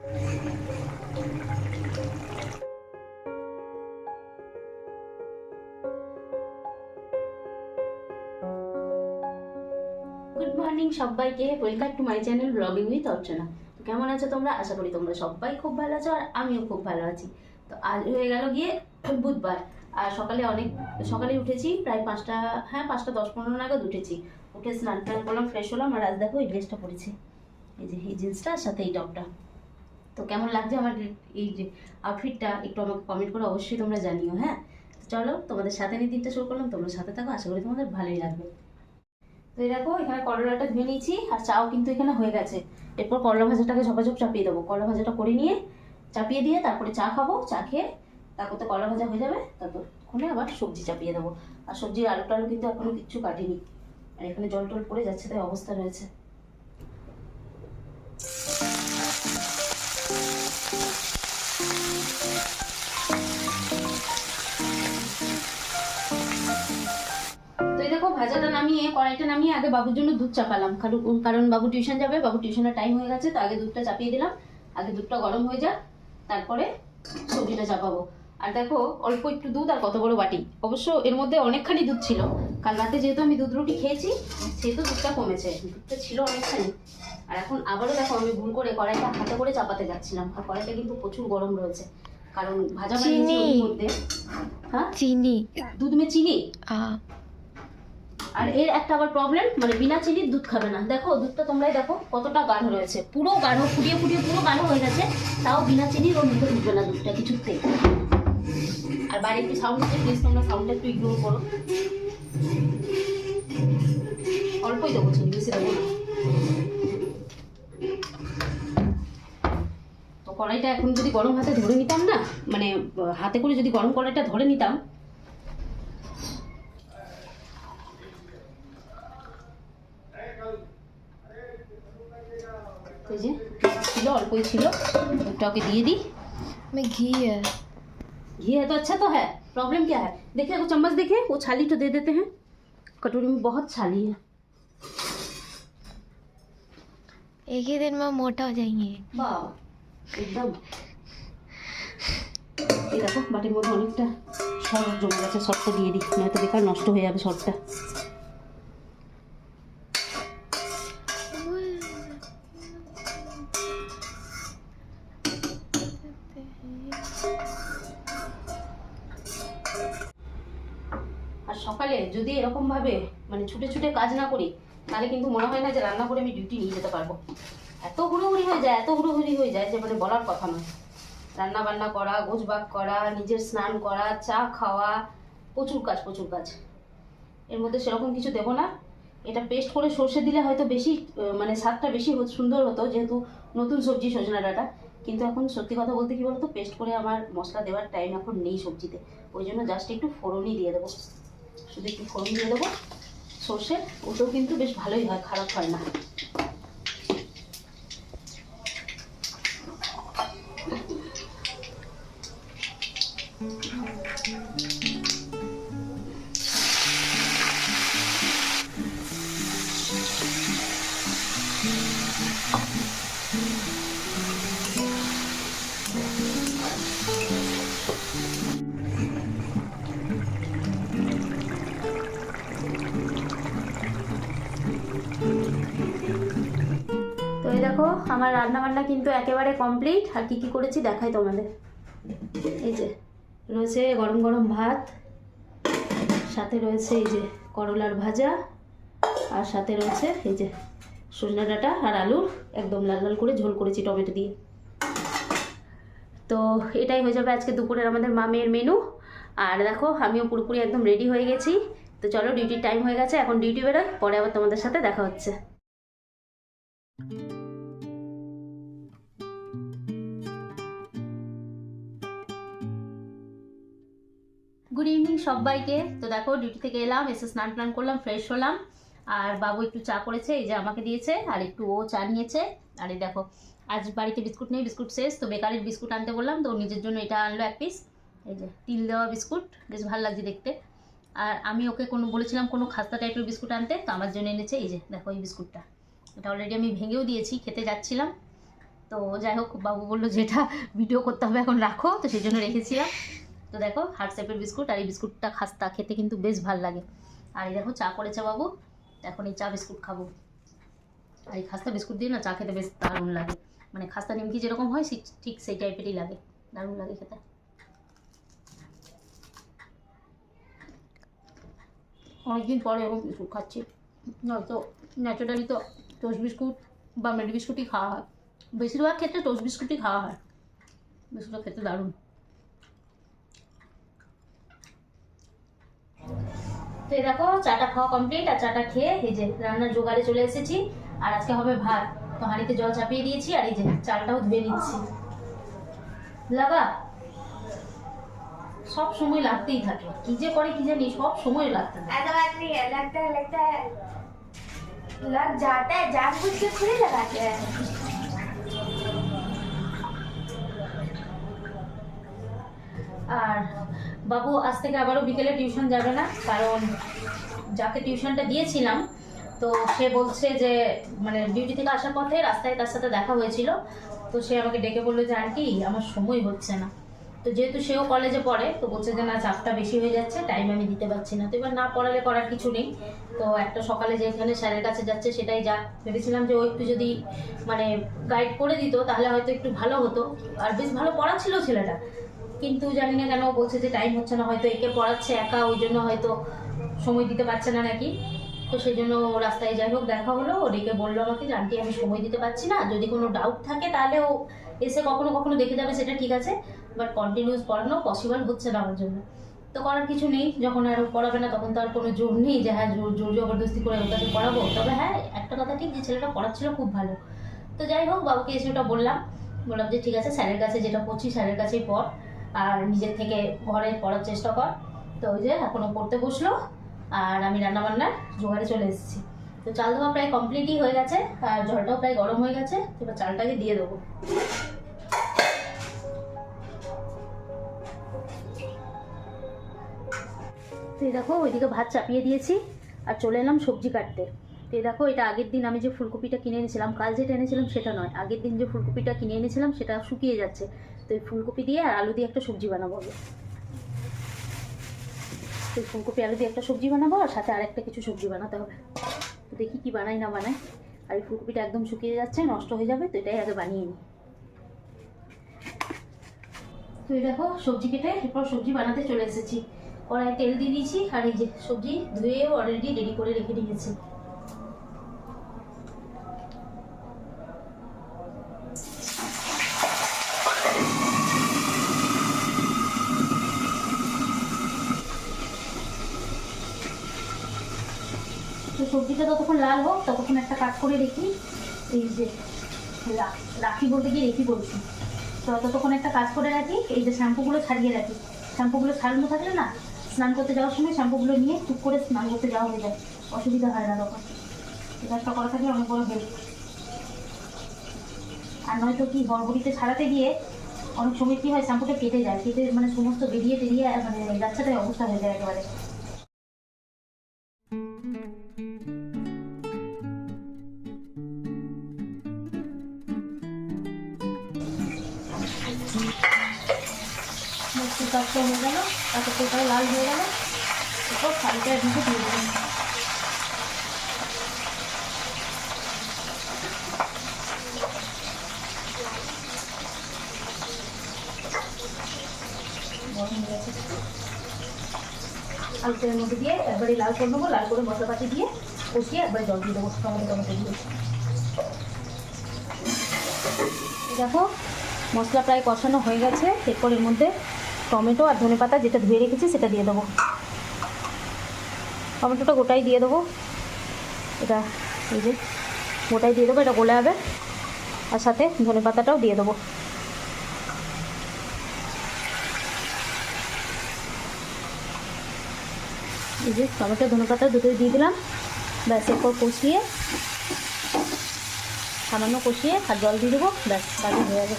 Good morning সবাইকে। Welcome to my channel blogging with Archana. তো কেমন আছো তোমরা? আশা করি তোমরা সবাই খুব ভালো আছো আর আমিও খুব ভালো আছি। তো আজ হয়ে গেল গিয়ে বুধবার। আর সকালে অনেক, সকালে উঠেছি, প্রায় পাঁচটা হ্যাঁ পাঁচটা দশ পনেরো নাগাদ উঠেছি। উঠে স্নান টান করলাম ফ্রেশ হলাম আর আজ দেখো এই ড্রেসটা পরেছি। এই যে, এই জিন্সটা সাথে এই টপটা তো কেমন লাগছে আমার এই যে আউটফিটটা একটু আমাকে কমেন্ট করে অবশ্যই তোমরা জানিও হ্যাঁ? চলো তোমাদের সাথে নিয়ে দিনটা শুরু করলাম, তোমরা সাথে থাকো, আশা করি তোমাদের ভালোই লাগবে। তো দেখো, এখানে করলাটা ধুয়ে নিয়েছি, আর চাও কিন্তু এখানে হয়ে গেছে। এরপর করলা ভাজাটাকে ঝপাঝপ চাপিয়ে দেবো। করলা ভাজাটা করে নিয়ে চাপিয়ে দিয়ে তারপরে চা খাব, চা খেয়ে তারপর তো করলা ভাজা হয়ে যাবে তারপরে আবার সবজি চাপিয়ে দেবো। আর সবজির আলু টালু কিন্তু এখনও কিচ্ছু কাটিনি। আর এখানে জল টল পড়ে যাচ্ছে, তাই অবস্থা রয়েছে। নিয়ে কড়াইটা নামিয়ে আগে বাবুর জন্য দুধ চাপালাম। কারণ বাবু টিউশন যাবে বাবু টিউশনের টাইম হয়ে গেছে তো আগে দুধটা চাপিয়ে দিলাম। আগে দুধটা গরম হয়ে যাক তারপরে সবজিটা চাপাবো। আর দেখো অল্প একটু দুধ আর কত বড় বাটি। অবশ্য এর মধ্যে অনেকখানি দুধ ছিল। কাল রাতে যেহেতু আমি দুধ রুটি খেয়েছি সেহেতু দুধটা কমেছে। দুধটা ছিল অনেকখানি। আর এখন আবারও দেখো আমি ভুল করে কড়াইটা হাতে করে চাপাতে যাচ্ছিলাম। আর কড়াইটা কিন্তু প্রচুর গরম রয়েছে। কারণ ভাজা বানিয়েছি হ্যাঁ? চিনি। দুধ মে চিনি? আর এর একটা আবার প্রবলেম মানে বিনা চিনির দুধ খাবে না। দেখো, দুধটা তোমরাই দেখো কতটা গাঢ় রয়েছে। পুরো গাঢ়, ফুটিয়ে ফুটিয়ে পুরো গাঢ় হয়ে গেছে, তাও বিনা চিনির ওর মুখে ঢুকবে না দুধটা কিছুতেই। আর একটু সাউন্ড হচ্ছে? প্লিজ তোমরা সাউন্ডটা একটু ইগনোর করো। অল্পই দেবো চিনি, বেশি দেবো না। তো কড়াইটা এখন যদি গরম হাতে ধরে নিতাম না মানে হাতে করে যদি গরম কড়াইটা ধরে নিতাম ওই যে ছিল অল্পই ছিল দুধটা ওকে দিয়ে দিই में घी है घी है तो अच्छा तो है प्रॉब्लम क्या है देखिए वो चम्मच देखे वो छाली तो दे देते हैं कटोरी में बहुत छाली है एक ही दिन में मोटा हो जाएंगे বাহ একদম এই দেখো বাটির মধ্যে অনেকটা সর জমে গেছে সরটা দিয়ে দিই নয়তো বেকার নষ্ট হয়ে যাবে সরটা যদি এরকম ভাবে মানে ছুটে ছুটে কাজ না করি, তাহলে কিন্তু মনে হয় না যে রান্না করে আমি ডিউটি নিয়ে যেতে পারব। এত হুড়োহুড়ি হয়ে যায়, এত হুড়োহুড়ি হয়ে যায় যে মানে বলার কথা নয়। রান্না বান্না করা গোছবাগ করা, নিজের স্নান করা, চা খাওয়া, প্রচুর কাজ প্রচুর কাজ। এর মধ্যে সেরকম কিছু দেবো না। এটা পেস্ট করে সর্ষে দিলে হয়তো বেশি মানে স্বাদটা বেশি সুন্দর হতো, যেহেতু নতুন সবজি সজনা ডাটা। কিন্তু এখন সত্যি কথা বলতে কি বলতো পেস্ট করে আমার মশলা দেওয়ার টাইম এখন নেই সবজিতে। ওই জন্য জাস্ট একটু ফোড়নই দিয়ে দেবো। শুধু একটু ফোড়ন দিয়ে দেবো। সর্ষে ওটাও কিন্তু বেশ ভালোই হয় খারাপ হয় না। এই দেখো, আমার রান্না বান্না কিন্তু একেবারে কমপ্লিট আর কি কী করেছি দেখাই তোমাদের। এই যে, রয়েছে গরম গরম ভাত, সাথে রয়েছে এই যে করলার ভাজা, আর সাথে রয়েছে এই যে সজনা ডাঁটা আর আলুর একদম লাল লাল করে ঝোল করেছি টমেটো দিয়ে। তো এটাই হয়ে যাবে আজকে দুপুরের আমাদের মামের মেনু আর দেখো, আমিও পুরোপুরি একদম রেডি হয়ে গেছি। তো চলো ডিউটির টাইম হয়ে গেছে, এখন ডিউটি বেরোয়, পরে আবার তোমাদের সাথে দেখা হচ্ছে। গুড ইভিনিং সবাইকে। তো দেখো ডিউটি থেকে এলাম, এসে স্নান টান করলাম ফ্রেশ হলাম। আর বাবু একটু চা করেছে, এই যে আমাকে দিয়েছে, আর একটু ও চা নিয়েছে। আর এই দেখো, আজ বাড়িতে বিস্কুট নেই, বিস্কুট শেষ। তো বেকারির বিস্কুট আনতে বললাম, তো নিজের জন্য এটা আনলো এক পিস এই যে তিল দেওয়া বিস্কুট, বেশ ভালো লাগছে দেখতে। আর আমি ওকে কোনো, বলেছিলাম কোনো খাস্তা টাইপের বিস্কুট আনতে, তো আমার জন্য এনেছে, এই যে দেখো এই বিস্কুটটা। এটা অলরেডি আমি ভেঙেও দিয়েছি, খেতে যাচ্ছিলাম। তো যাই হোক, বাবু বলল যেটা ভিডিও করতে হবে, এখন রাখো, তো সেই জন্য রেখেছিলাম। তো দেখো হার্ট শেপের বিস্কুট আর এই বিস্কুটটা খাস্তা, খেতে কিন্তু বেশ ভালো লাগে। আর এই দেখো, চা করেছে বাবু। এখন এই চা বিস্কুট খাব। আর এই খাস্তা বিস্কুট দিয়ে না চা খেতে বেশ দারুণ লাগে। মানে খাস্তা নিমকি যেরকম হয় ঠিক সেই টাইপেরই লাগে। দারুণ লাগে খেতে। অনেকদিন পরে এরকম বিস্কুট খাচ্ছি। নয়তো ন্যাচারালি তো টোস্ট বিস্কুট বা মেরি বিস্কুটই খাওয়া হয়। বেশিরভাগ ক্ষেত্রে টোস্ট বিস্কুটই খাওয়া হয়। বিস্কুটটা খেতে দারুণ। তো এই দেখো চাটা খাওয়া কমপ্লিট আর চাটা খেয়ে এই যে রান্নার জোগাড়ে চলে এসেছি। আর আজকে হবে ভাত। তো হাঁড়িতে জল চাপিয়ে দিয়েছি আর এই যে চালটাও ধুয়ে নিচ্ছি। লাগা সব সময় লাগতেই থাকে। কি যে করে কি জানি সব সময় লাগতে থাকে। लग जाता है जानबूझ के थोड़ी लगाते हैं আর বাবু আজ থেকে আবারও বিকেলে টিউশন যাবে না কারণ যাকে টিউশনটা দিয়েছিলাম তো সে বলছে যে মানে ডিউটি থেকে আসার পথে রাস্তায় তার সাথে দেখা হয়েছিল তো সে আমাকে ডেকে বললো যে আন্টি আমার সময় হচ্ছে না তো যেহেতু সেও কলেজে পড়ে, তো বলছে যে, না, চাপটা বেশি হয়ে যাচ্ছে টাইম আমি দিতে পারছি না। তো এবার না পড়ালে করার কিছু নেই। তো একটা সকালে যেখানে স্যারের কাছে যাচ্ছে, সেটাই যা ভেবেছিলাম যে ও একটু যদি মানে গাইড করে দিত, তাহলে হয়তো একটু ভালো হতো। আর বেশ ভালো পড়াচ্ছিল ছেলেটা। কিন্তু জানি না কেন বলছে যে টাইম হচ্ছে না, হয়তো একে পড়াচ্ছে একা, ওই জন্য হয়তো সময় দিতে পারছে না নাকি। তো সেই জন্য রাস্তায় যাই হোক, দেখা হলো। ও ডেকে বলল আমাকে যে, আন্টি, আমি সময় দিতে পারছি না। যদি কোনো ডাউট থাকে, তাহলে ও এসে কখনো কখনো দেখে যাবে, সেটা ঠিক আছে। বাট কন্টিনিউস পড়ানো পসিবল হচ্ছে না আমার জন্য। তো করার কিছু নেই, যখন আর পড়াবে না, তখন তো আর কোনো জোর নেই যে হ্যাঁ জোর জোর জবরদস্তি করে ওর কাছে পড়াবো। তবে হ্যাঁ একটা কথা ঠিক, যে ছেলেটা পড়াচ্ছিল খুব ভালো। তো যাই হোক, বাবুকে এসে ওটা বললাম। বললাম যে, ঠিক আছে, স্যারের কাছে যেটা পড়ছি, স্যারের কাছেই পড়। আর নিজের থেকে ঘরে পড়ার চেষ্টা কর। তো ওই যে, এখনও পড়তে বসল। আর আমি রান্নাবান্নার জোগাড়ে চলে এসেছি। তো চাল ধোয়া প্রায় কমপ্লিটই হয়ে গেছে, আর জলটাও প্রায় গরম হয়ে গেছে। এবার চালটাকে দিয়ে দেবো। তো এই দেখো, ওইদিকে ভাত চাপিয়ে দিয়েছি আর চলে এলাম সবজি কাটতে। তো এই দেখো, এটা আগের দিন আমি যে ফুলকপিটা কিনে এনেছিলাম, কাল যেটা এনেছিলাম সেটা নয়। আগের দিন যে ফুলকপিটা কিনে এনেছিলাম, সেটা শুকিয়ে যাচ্ছে। তো এই ফুলকপি দিয়ে আর আলু দিয়ে একটা সবজি বানাবো তো ফুলকপি, আলু দিয়ে একটা সবজি বানাবো আর সাথে আরেকটা কিছু সবজি বানাতে হবে। তো দেখি কি বানাই, না বানাই। আর এই ফুলকপিটা একদম শুকিয়ে যাচ্ছে, নষ্ট হয়ে যাবে, তো এটাই আগে বানিয়ে নিই। তো এই দেখো, সবজি কেটে এরপর সবজি বানাতে চলে এসেছি। কড়াই তেল দিয়ে দিয়েছি, আর এই যে সবজি ধুয়ে অলরেডি রেডি করে রেখে দিয়েছি। তো সবজিটা যতক্ষণ লাল হোক, ততক্ষণ একটা কাট করে রেখি এই যে রাখি বলতে গিয়ে রেখি বলছি। তো ততক্ষণ একটা কাজ করে রাখি, এই যে শ্যাম্পুগুলো ছাড়িয়ে রাখি। শ্যাম্পুগুলো ছাড়ানো থাকলে না স্নান করতে যাওয়ার সময় শ্যাম্পুগুলো নিয়ে চুপ করে স্নান করতে যাওয়া হয়ে যায়। অসুবিধা হয় না তখন। এটা সকাল থাকলে অনেক বড় হেল্প আর নয়তো কি গড়বড়িতে ছাড়াতে গিয়ে অনেক সময় কি হয়, শ্যাম্পুটা কেটে যায়। কেটে মানে সমস্ত বেরিয়ে বেরিয়ে মানে বাচ্চাটাই অবস্থা হয়ে যায় একেবারে। তারপর লাল হয়ে গেল, এরপর শাড়িটা ঢুকে দিয়ে দেবেন আলু তেলের মধ্যে দিয়ে একবারে লাল করে নেব, লাল করে মশলাপাতি দিয়ে কষিয়ে একবারে জল দিয়ে দেবো টমেটো টমেটো দিয়ে। দেখো, মশলা প্রায় কষানো হয়ে গেছে, এরপর এর মধ্যে টমেটো আর ধনে পাতা যেটা ধুয়ে রেখেছি সেটা দিয়ে দেবো। টমেটোটা গোটাই দিয়ে দেবো। এটা এই যে গোটাই দিয়ে দেবো, এটা গলে হবে আর সাথে ধনে পাতাটাও দিয়ে দেবো। এই যে টমেটো, ধনে পাতা দুটোই দিয়ে দিলাম। ব্যাস, এরপর কষিয়ে, সামান্য কষিয়ে আর জল দিয়ে দেবো। ব্যাস, বাকি হয়ে যাবে।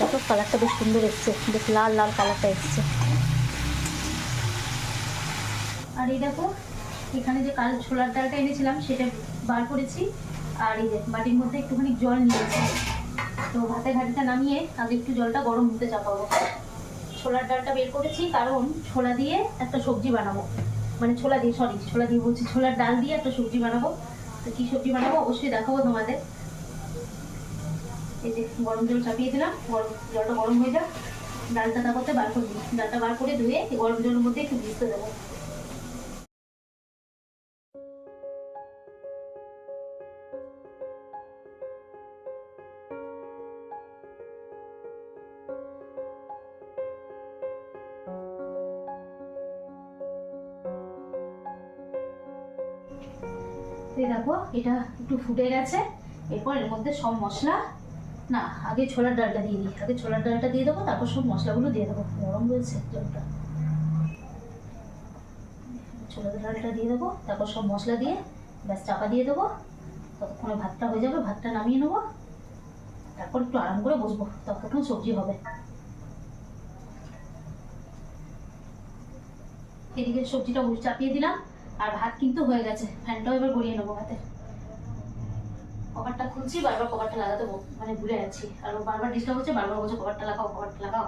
দেখো কালারটা বেশ সুন্দর এসছে, বেশ লাল লাল কালারটা এসছে। আর এই দেখো, এখানে যে কাল ছোলার ডালটা এনেছিলাম, সেটা বার করেছি। আর এই বাটির মধ্যে একটুখানি জল নিয়েছি। তো ভাতের ঘাটিটা নামিয়ে আগে একটু জলটা গরম হতে চাপাবো। ছোলার ডালটা বের করেছি, কারণ ছোলা দিয়ে একটা সবজি বানাবো। মানে ছোলা দিয়ে সরি ছোলা দিয়ে বলছি, ছোলার ডাল দিয়ে একটা সবজি বানাবো। তো কী সবজি বানাবো, অবশ্যই দেখাবো তোমাদের। এই যে গরম জল চাপিয়ে দিলাম, গরম জলটা গরম হয়ে যাক। ডালটা তা করতে বার করে দিই ডালটা বার করে ধুয়ে এই গরম জলের মধ্যে একটু ভিজতে দেবো। দেখো, এটা একটু ফুটে গেছে। এরপর এর মধ্যে সব মশলা না, আগে ছোলার ডালটা দিয়ে দিই। আগে ছোলার ডালটা দিয়ে দেবো, তারপর সব মশলাগুলো দিয়ে দেবো। গরম রয়েছে জলটা। ছোলার ডালটা দিয়ে দেবো, তারপর সব মশলা দিয়ে ব্যাস চাপা দিয়ে দেবো। ততক্ষণে ভাতটা হয়ে যাবে, ভাতটা নামিয়ে নেব। তারপর একটু আরাম করে বসবো, ততক্ষণ সবজি হবে। এদিকে সবজিটা চাপিয়ে দিলাম, আর ভাত কিন্তু হয়ে গেছে। ফ্যানটাও এবার গড়িয়ে নেব ভাতে কভারটা খুলছি, বারবার কভারটা লাগাতে মানে ভুলে যাচ্ছি। আর বারবার ডিস্টার্ব হচ্ছে, বারবার বলছে কভারটা লাগাও কভারটা লাগাও।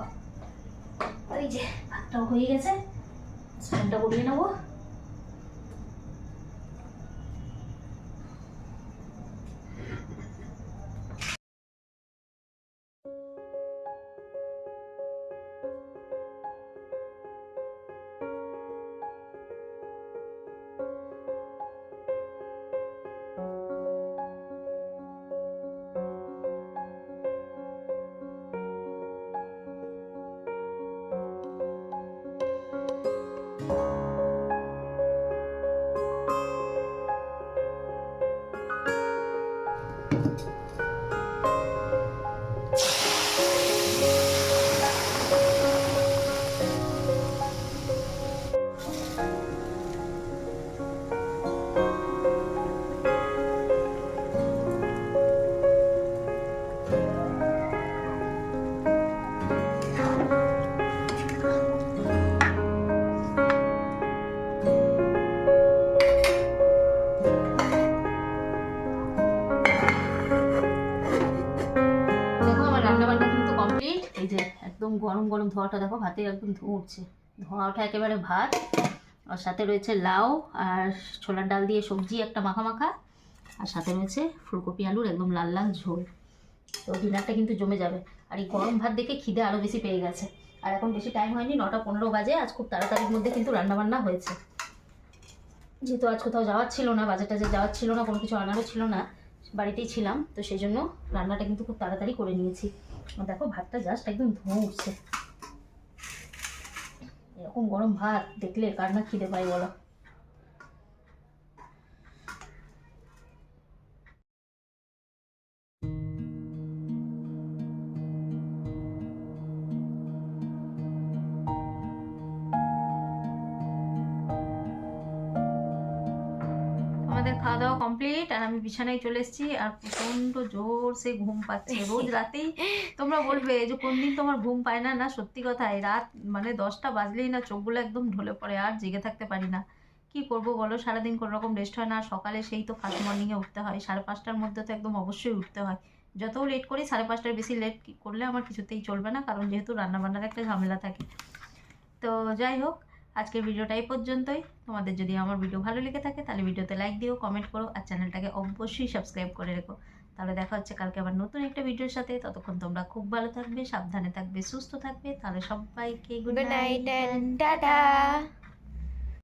ওই যে, ভাতটাও হয়ে গেছে। ফ্যানটা বলিয়ে নেব। গরম গরম ধোয়াটা দেখো, ভাতে একদম ধোঁয়া উঠছে ধোঁয়া ওঠা একেবারে ভাত। আর সাথে রয়েছে লাউ আর ছোলার ডাল দিয়ে সবজি, একটা মাখা মাখা আর সাথে রয়েছে ফুলকপি আলুর একদম লাল লাল ঝোল। তো ডিনারটা কিন্তু জমে যাবে। আর এই গরম ভাত দেখে খিদে আরও বেশি পেয়ে গেছে। আর এখন বেশি টাইম হয়নি, নটা পনেরো বাজে। আজ খুব তাড়াতাড়ির মধ্যে কিন্তু রান্নাবান্না হয়েছে। যেহেতু আজ কোথাও যাওয়ার ছিল না বাজেট টাজে যাওয়ার ছিল না, কোনো কিছু আনারও ছিল না, বাড়িতেই ছিলাম। তো সেই জন্য রান্নাটা কিন্তু খুব তাড়াতাড়ি করে নিয়েছি। দেখো ভাতটা জাস্ট একদম ধোঁয়া উঠছে। এরকম গরম ভাত দেখলে কার না খিদে পাই বলো। খাওয়া দাওয়া কমপ্লিট আর আমি বিছানায় চলে এসেছি আর প্রচণ্ড জোর সে ঘুম পাচ্ছে। রোজ রাতেই তোমরা বলবে যে কোন দিন তোমার ঘুম পায় না? না সত্যি কথাই রাত মানে দশটা বাজলেই না চোখগুলো একদম ঢলে পড়ে আর জেগে থাকতে পারি না। কি করব বলো? সারাদিন কোনো রকম রেস্ট হয় না সকালে সেই তো ফার্স্ট মর্নিংয়ে উঠতে হয়। সাড়ে পাঁচটার মধ্যে তো একদম অবশ্যই উঠতে হয়। যত লেট করি সাড়ে পাঁচটার বেশি লেট করলে আমার কিছুতেই চলবে না কারণ যেহেতু রান্নাবান্নার একটা ঝামেলা থাকে। তো যাই হোক আজকের ভিডিওটা এই পর্যন্তই। তোমাদের যদি আমার ভিডিও ভালো লেগে থাকে তাহলে ভিডিওতে লাইক দিও কমেন্ট করো আর চ্যানেলটাকে অবশ্যই সাবস্ক্রাইব করে রেখো। তাহলে দেখা হচ্ছে কালকে আবার নতুন একটা ভিডিওর সাথে। ততক্ষণ তোমরা খুব ভালো থাকবে সাবধানে থাকবে সুস্থ থাকবে। তাহলে সবাইকে গুড নাইট টাটা